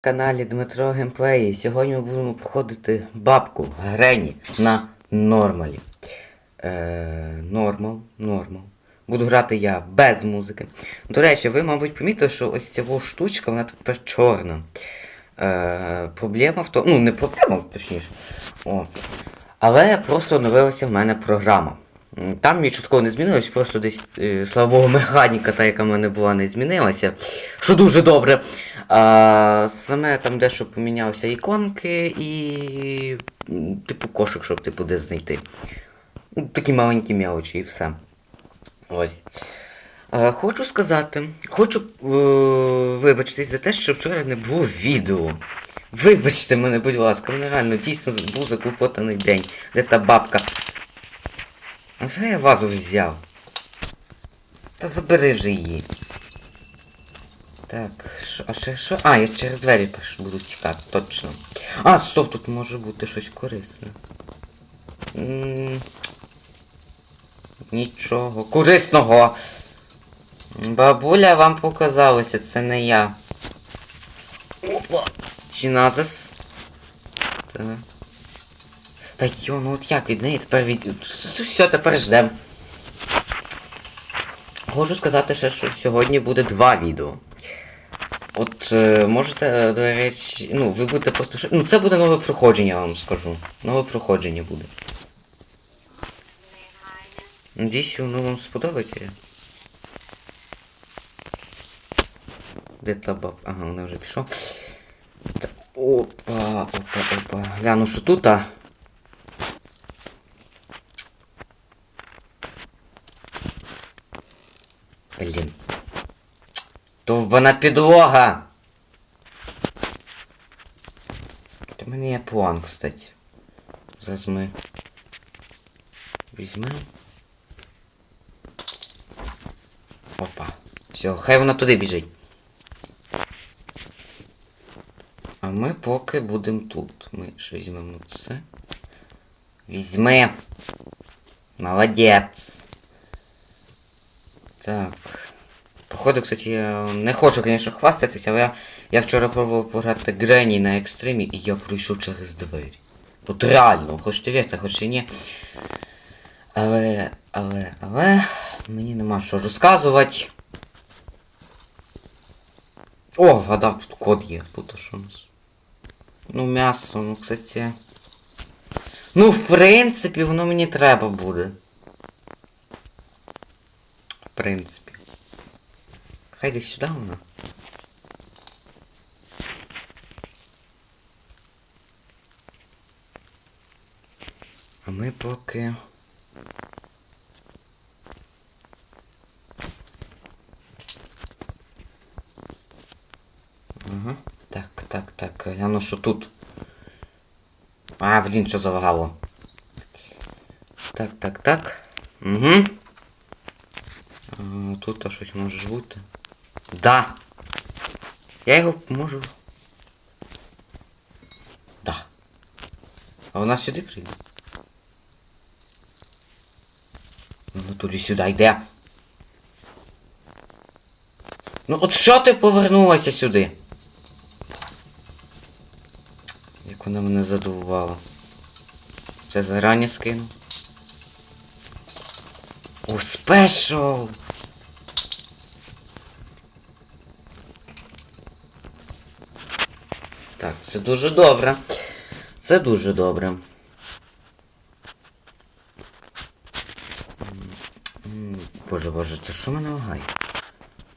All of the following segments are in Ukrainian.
каналі Дмитро Геймплей. Сьогодні ми будемо проходити бабку Грені на нормалі. Е, нормал, нормал. Буду грати я без музики. До речі, ви, мабуть, помітили, що ось ця штучка, вона тепер чорна. Е, проблема в тому. Ну, не проблема, точніше. О. Але просто оновилася в мене програма. Там нічого такого не змінилось, просто десь, е, слава Богу, механіка, та, яка в мене була, не змінилася. Що дуже добре. А, саме там дещо помінялися іконки і. Типу кошик, щоб типу десь знайти. Такі маленькі мелочі і все. Ось. Е, хочу сказати, хочу е, вибачитись за те, що вчора не було відео. Вибачте мене, будь ласка, мене реально дійсно був заклопотаний день. Де та бабка? А що я вазу взяв? Та забери вже її. Так, що, а ще що? А, я через двері буду тікати, точно. А, стоп, тут може бути щось корисне. Нічого. Корисного. Бабуля, вам показалося, це не я. Опа! Чиназис. Так. Та йо, ну от як від неї тепер від... Все, тепер ждем. Хочу сказати ще, що сьогодні буде два відео. От е, можете, до речі, ну, ви будете просто. Ну, це буде нове проходження, я вам скажу. Нове проходження буде. Надіюсь, воно вам сподобається. Де та баб? Ага, вона вже пішла. Опа, опа, опа. Гляну, що тут, а? Блін. Довбана підлога! У мене є план, кстати. Зараз ми візьмемо. Опа. Все, хай вона туди біжить. А ми поки будемо тут. Ми ще візьмемо це. Візьми. Молодець. Так. Походу, кстати, я не хочу, звісно, хвастатися, але я, я вчора пробував пограти Грені на екстримі і я пройшов через двері. Тут реально, хочете вірте, хоч і ні. Але, але, але, мені нема що розказувати. О, вгадав, тут код є. Тут що у нас? Ну, м'ясо, ну, кстати. Ну, в принципі, воно мені треба буде. В принципі. Хай десь сюди вона. А ми поки. Ага. Так, так, так. Гляну, що тут. А, блін, що залагало. Так, так, так. Угу. А, тут а щось може бути. Да. Я його можу. Да. А вона сюди прийде? Ну туди сюди йде. Ну от що ти повернулася сюди? Як вона мене задовувала. Це зарані скину. О, спешл! Так, це дуже добре. Це дуже добре. Боже боже, це що мене лагає?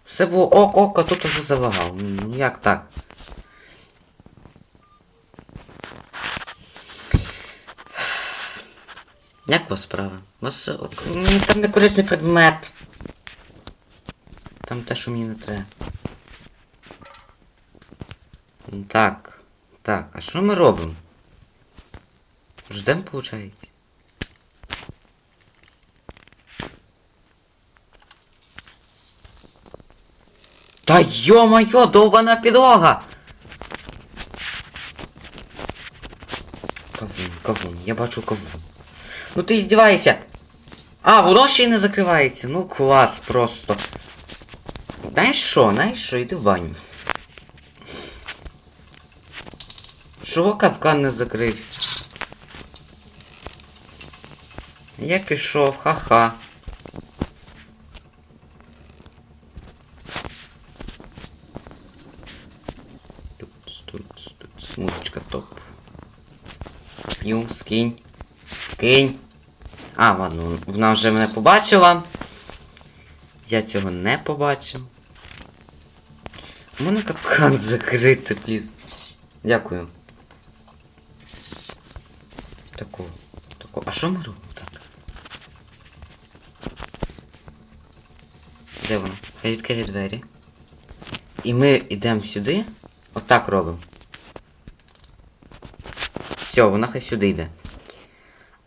Все було ок, ок, а тут уже залагав. Ну як так? Як у вас справа? У вас е, ок. Там не корисний предмет. Там те, що мені не треба. Так. Так, а що ми робимо? Ждем, получається? Та йо-моє, довбана підлога! Кавун, кавун, я бачу кавун. Ну ти здіваєшся! А, воно ще й не закривається. Ну клас просто. Знаєш що, знаєш що, йди в баню. Чого капкан не закрився? Я пішов, ха-ха. Тут, тут, тут, музичка топ. Ю, скинь. Скинь. А, ладно, вона вже мене побачила. Я цього не побачив. У мене капкан закритий, пліз. Дякую. Таку. Таку. А що ми робимо так? Де? Хай відкриє двері. І ми йдемо сюди. Отак робимо. Все, вона хай сюди йде.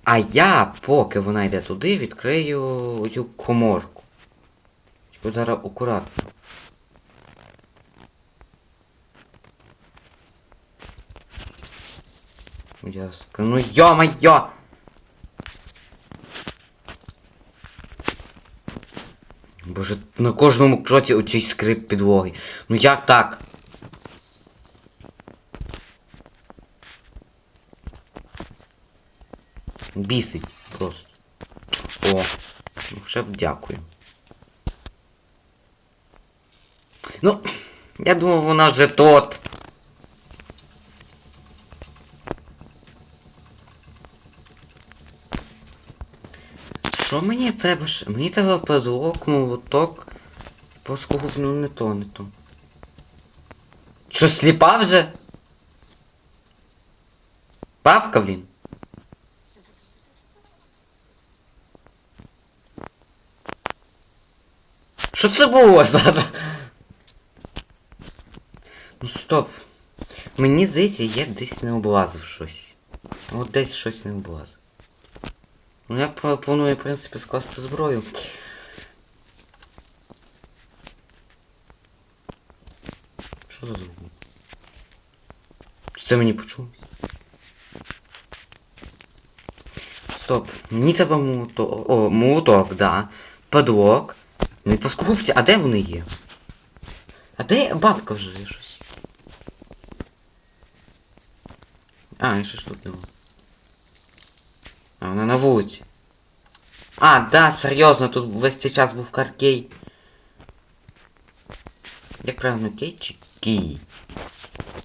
А я, поки вона йде туди, відкрию цю коморку. Тільки зараз акуратно. Я ск... Ну ё-моё! Боже, на кожному кроці оцей скрип підлоги. Ну як так? Бісить просто. О, ну ще б дякую. Ну, я думав, вона вже тот. Що мені треба? Мені треба позлок, молоток. Поскугуб, ну не то, не то. Що, сліпа вже? Папка, блін. Що це було зараз? Ну стоп. Мені здається, я десь не облазив щось. От десь щось не облазив. Ну я пропоную, в принципі, скласти зброю. Що за звук? Чи це мені почулось? Стоп, мені треба молоток. О, молоток, да. Подлок. Ну і поскупці, а де вони є? А де бабка вже є щось? А, я ще ж тут не було. Вона на вулиці. А, да, серйозно, тут весь цей час був каркей. Як правильно, кей чи кій?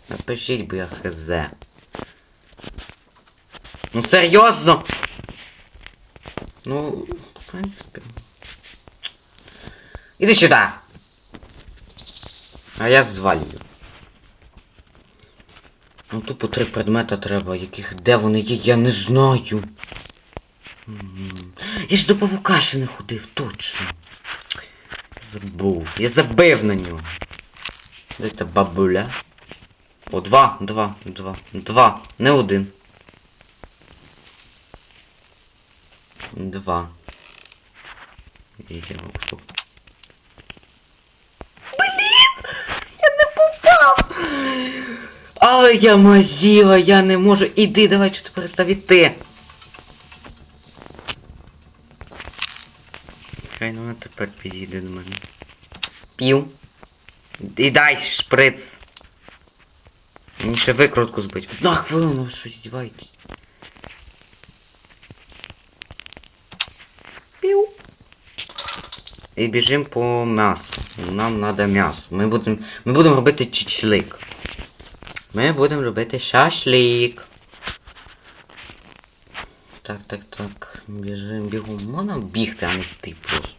Напишіть, бо я хз. Ну серйозно! Ну, в принципі. Іди сюди! А я звалюю. Ну тупо три предмета треба, яких де вони є, я не знаю. Я ж до павука ще не ходив, точно. Забув. Я забив на нього. Де та бабуля? О, два, два, два, два, не один. Два. Йдемо. Але я мазіла, я не можу. Іди, давай, що ти перестав іти. Хай ну вона тепер підійде до мене. Пів. І дай шприц. Мені ще викрутку збить. На хвилину, ви що здіваєтесь. Пів. І біжимо по м'ясу. Нам треба м'ясо. Ми будемо. Ми будемо робити чичлик. Ми будемо робити шашлик. Так, так, так. Біжим, бігом. Можна бігти, а не йти просто.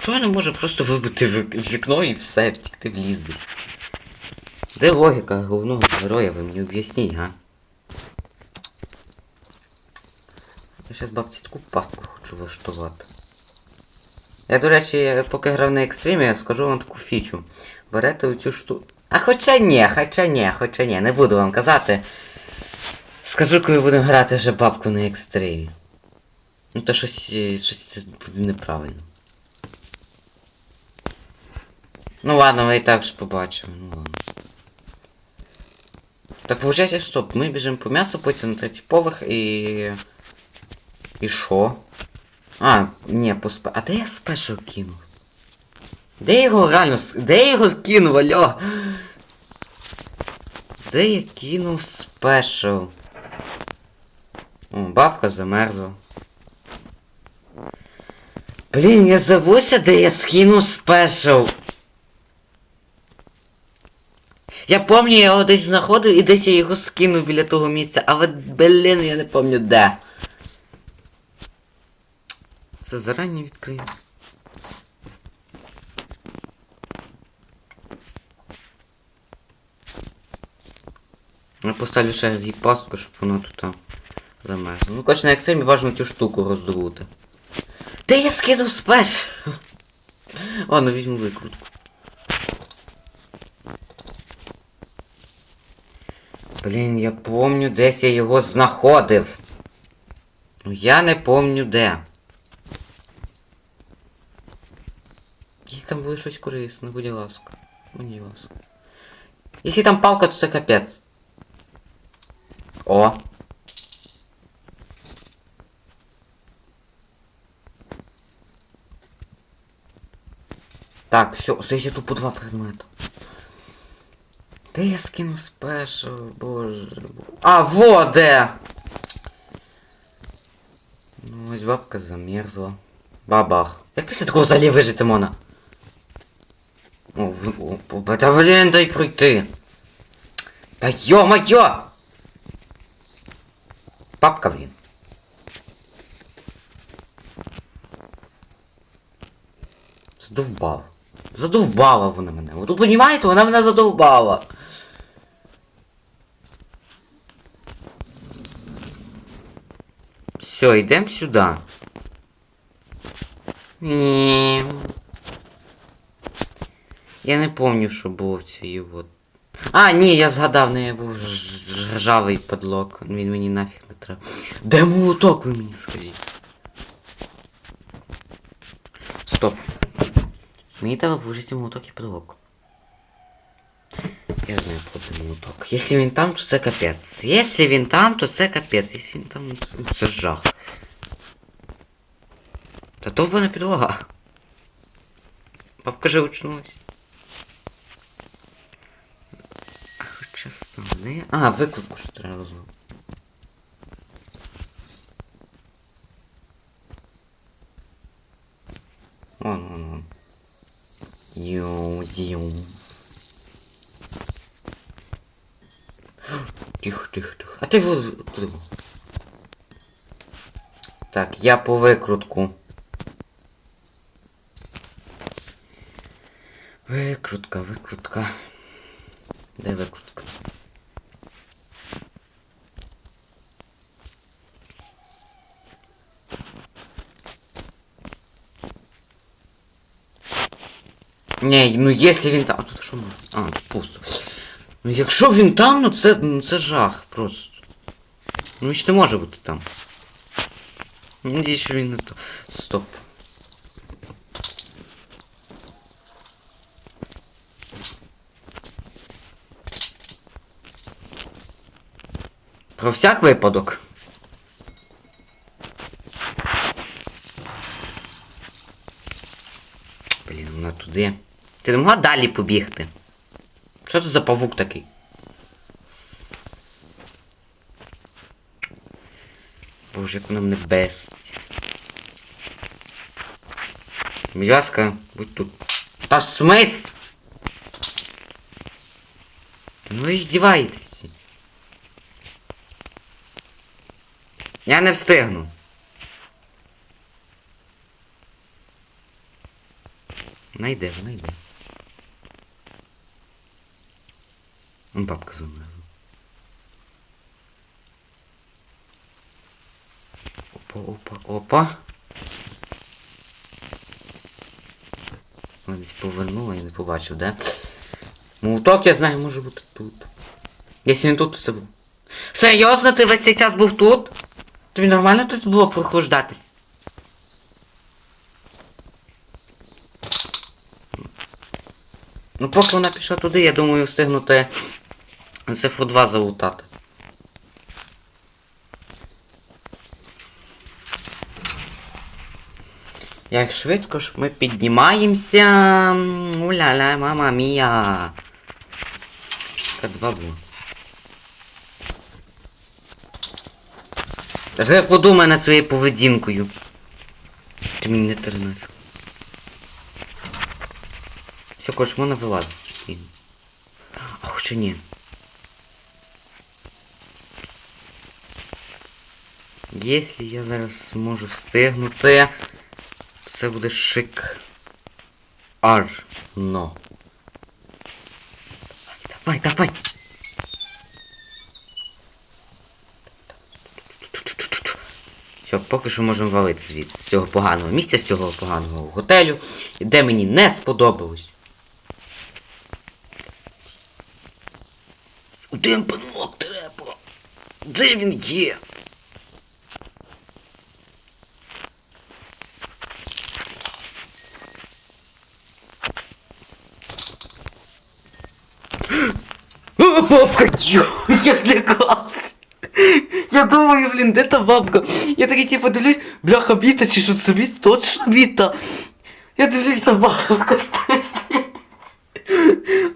Чого не можу просто вибити в вікно і все, втікти в ліс десь? Де логіка головного героя, ви мені об'ясніть, га? Я зараз бабці таку пастку хочу влаштувати. Я, до речі, поки грав на екстримі, я скажу вам таку фічу. Берете оцю штуку. А хоча ні, хоча ні, хоча ні, не буду вам казати. Скажу, коли будемо грати вже бабку на екстримі. Ну то щось, е, щось це буде неправильно. Ну ладно, ви і так ж побачимо, ну ладно. Так виходить, стоп, ми біжимо по м'ясу, потім на третій поверх і... І що? А, ні, по спе... А де я спешл кинув? Де я його реально... Де я його кинув, алло? Де я кинув спешл? О, бабка замерзла. Блін, я забувся, де я скинув спешл. Я пам'ятаю, я його десь знаходив і десь я його скинув біля того місця, але, блін, я не пам'ятаю де. Це зарані відкрию. Я поставлю ще їй пастку, щоб вона тут там замерзла. Ну, коротше, на екстремі важно цю штуку роздобути. Де я скинув спеш? Ладно, візьму викрутку. Блін, я помню, десь я його знаходив. Ну я не помню де. Якщо там буде щось корисне, будь ласка. Будь ласка. Якщо там палка, то це капець. О. Так, все, здається тут по два предмета. Де я скину спешл, боже. А, во! Ну, ось бабка замерзла. Бабах. Як після такого взагалі вижити можна? О, о, та блін, дай пройти. Та йо-моє! Папка, блін. Задовбав. Задовбала вона мене. Ви тут розумієте, вона мене задовбала. Все, йдемо сюди. Ні. Я не помню, що було в цій от. А, ні, я згадав, не був ж- ж- ржавий подлог. Він мені нафіг не треба. Де молоток, ви мені скажіть? Стоп. Мені треба вложити молоток і подлог. Я знаю про молоток. Якщо він там, то це капець. Якщо він там, то це капець. Якщо він там, ну, це жах. Та довбана підлога. Бабка же очнулась. А хоча стане. А, викрутку ще треба розуміти. Йоу, йоу. Тихо, тихо, тихо. А ти воз... Так, я по викрутку. Викрутка, викрутка. Де викрутка? Ні, ну якщо він там. А тут що може? А, тут пусто. Ну якщо він там, ну це, ну це жах просто. Ну він ж не може бути там. Надіюсь, що він не то. Стоп. Про всяк випадок. Блін, вона туди. Ти не могла далі побігти? Що це за павук такий? Боже, як вона мене бесить. Будь ласка, будь тут. Та смис! Ну ви здіваєтесь. Я не встигну. Вона йде, вона йде. Он бабка замерзла. Опа, опа, опа. Вона десь повернула, я не побачив, де? Молоток, я знаю, може бути тут. Якщо він тут, то це був. Серйозно, ти весь цей час був тут? Тобі нормально тут було прохлаждатись? Ну поки вона пішла туди, я думаю встигнути Цифру 2 залутати. Як швидко ж ми піднімаємося. Уля-ля, мама мія. К2 було. Ти подумай над своєю поведінкою. Ти мені не тернеш. Все, короче, можна вилазити. А хоча ні. Якщо я зараз зможу встигнути, це буде шик. Арно. Давай, давай. Все, поки що можемо валити звідси, з цього поганого місця, з цього поганого готелю, де мені не сподобалось. Один подлог треба. Де він є? О, ё, я злякався. Я думаю, блін, де та бабка? Я такий типу дивлюсь, бляха біта чи що це біт? Точно біта. Я дивлюсь, та бабка стоїть.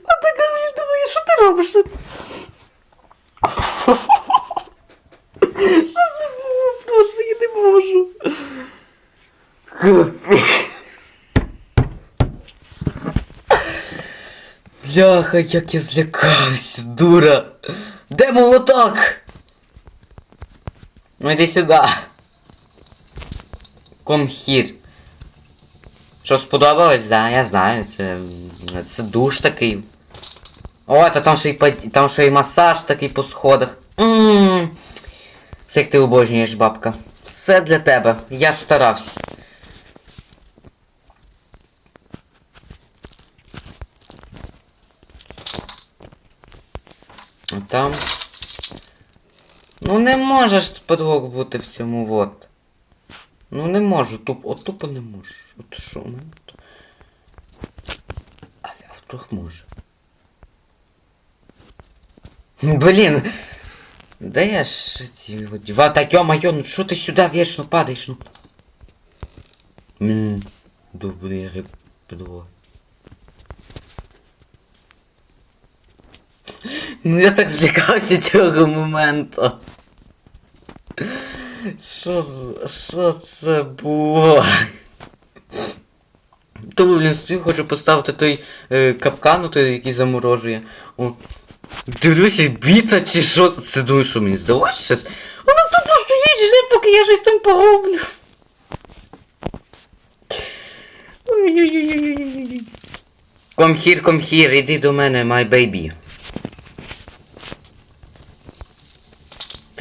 А така я думаю, що ти робиш тут? Що це було? Просто я не можу. Бляха, як я злякався, дура. Де молоток? Ну йди сюди. Come. Що сподобалось? Да, я знаю, це. Це душ такий. О, та там ще й пад- там ще й масаж такий по сходах. Ммм. Все як ти обожнюєш, бабка. Все для тебе. Я старався. Там. Ну не можеш подлог бути в цьому вот. Ну не можу, туп, от тупо не можеш. От що у мене то. А, вдруг може. Блін. Де я ж ці от діва? Та йо-моє, ну що ти сюди вічно падаєш, ну? Ммм, добрий риб підлоги. Ну я так злякався цього моменту. Що що це було? Тому, блін, стою, хочу поставити той е, капкан, той, який заморожує. О, дивлюся, біта чи що. Це думаю, що мені здалося щось. Вона тупо стоїть, жде, поки я щось там пороблю. Come here, come here, іди до мене, my baby.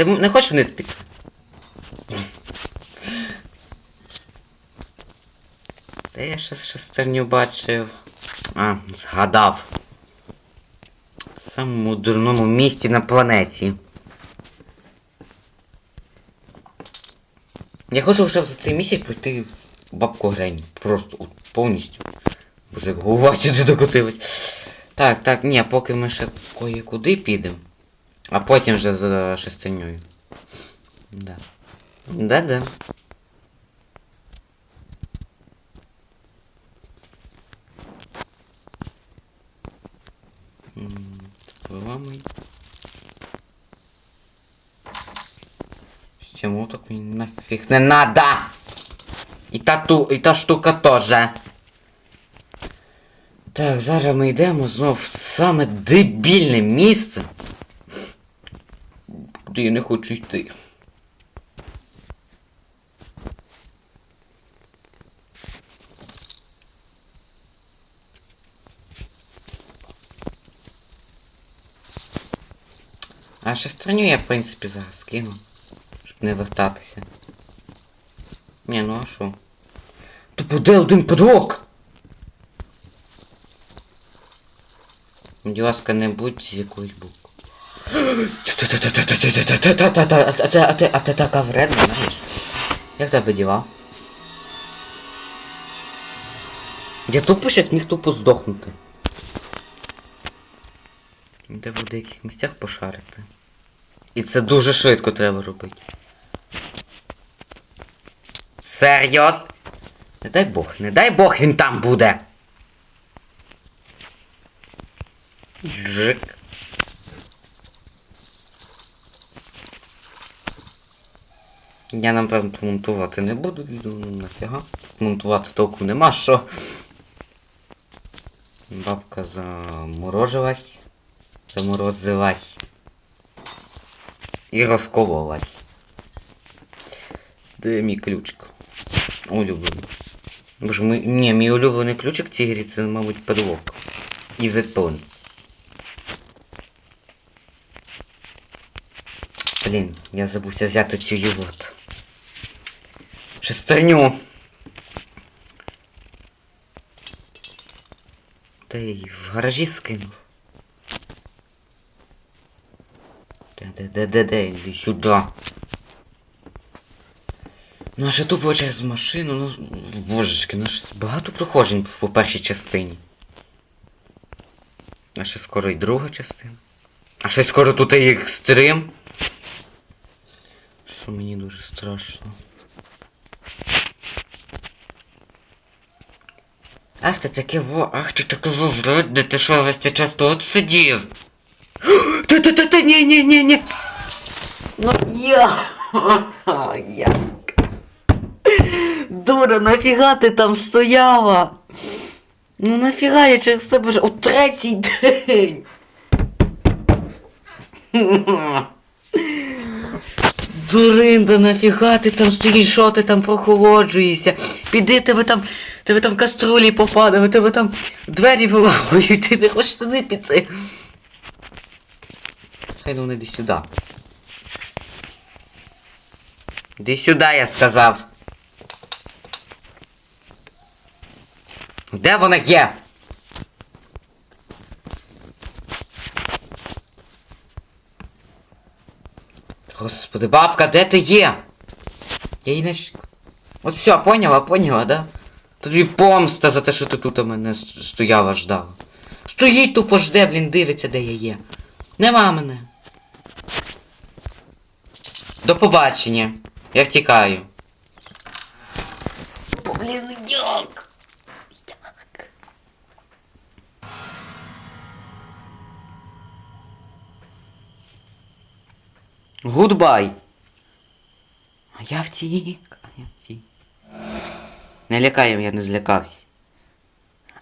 Ти не хочеш вниз піти? Де я ще шестерню бачив? А, згадав. В самому дурному місці на планеті. Я хочу вже за цей місяць пойти в бабку Грені. Просто от, повністю. Боже, як голова сюди докотилась. Так, так, ні, поки ми ще кое-куди підемо. А потім вже за шестернею. Да. Да-да. М, Виламай. Чому так мені нафіг не надо? І та ту, і та штука теж. Так, зараз ми йдемо знов в саме дебільне місце. Куди не хочу йти. А шестерню я, в принципі, зараз кину. Щоб не вертатися. Ні, ну а що? То буде один подрок! Будь ласка, не будь з якоюсь буквою. А ти така вредна, знаєш? Як тебе діла? Я тупо щас міг тупо здохнути. Де в деяких місцях пошарити. І це дуже швидко треба робити. Серйоз? Не дай Бог, не дай Бог він там буде. Жик. Я напевно монтувати не буду відео, ну нафіга. Монтувати толку нема що. Бабка заморожилась. Заморозилась. І розкололась. Де мій ключик? Улюблений. Боже, ми... Ні, мій улюблений ключик в цій грі це, мабуть, подлог. І вепон. Блін, я забувся взяти цю юлот. Шестерню. Та й в гаражі скинув. Де, де, де, де, де, іди сюди. Наша тупо через машину, ну, божечки, наш багато проходжень по першій частині. А ще скоро і друга частина. А ще скоро тут і екстрим. Що мені дуже страшно. Ах ти таке во, ах ти таке во, вроде, ти що весь цей час тут сидів? Та та та та ні ні ні ні. Ну я. я. Дура, нафіга ти там стояла? Ну нафіга я через тебе вже у третій день. Дуринда, нафіга ти там стоїш, що ти там прохолоджуєшся? Піди тебе там, тебе там каструлі попадали, тебе там двері виламують, ти не хочеш туди піти. Хай ну не йди сюди. Іди сюди, я сказав. Де вона є? Господи, бабка, де ти є? Я її не... От все, поняла, поняла, да? Тобі помста за те, що ти тут у мене стояла, ждала. Стоїть тупо жде, блін, дивиться, де я є. Нема мене. До побачення. Я втікаю. Блін, як? Як? Гудбай. А я втік, а я втік. Не лякаєм, я не злякався.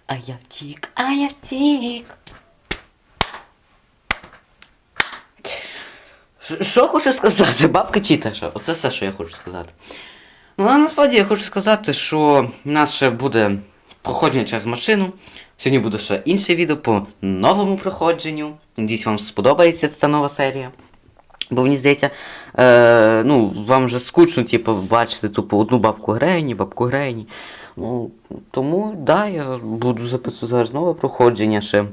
А я втік, а я втік. Що хочу сказати? Бабка читаша. Оце все, що я хочу сказати. Ну, а насправді я хочу сказати, що в нас ще буде проходження через машину. Сьогодні буде ще інше відео по новому проходженню. Надіюсь, вам сподобається ця нова серія. Бо мені здається, е, ну, вам вже скучно, типу, бачити тупо одну бабку Грені, бабку Грені. Ну, тому, да, я буду записувати зараз нове проходження ще.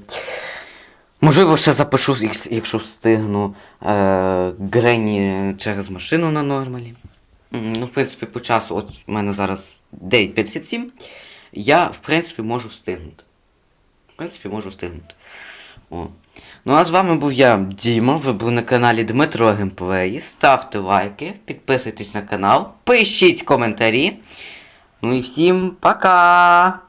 Можливо, ще запишу, якщо встигну е, Грені через машину на нормалі. Ну, в принципі, по часу, от у мене зараз 9.57. Я, в принципі, можу встигнути. В принципі, можу встигнути. О. Ну а з вами був я, Діма. Ви були на каналі Дмитро Геймплеї. Ставте лайки, підписуйтесь на канал, пишіть коментарі. Ну і всім пока!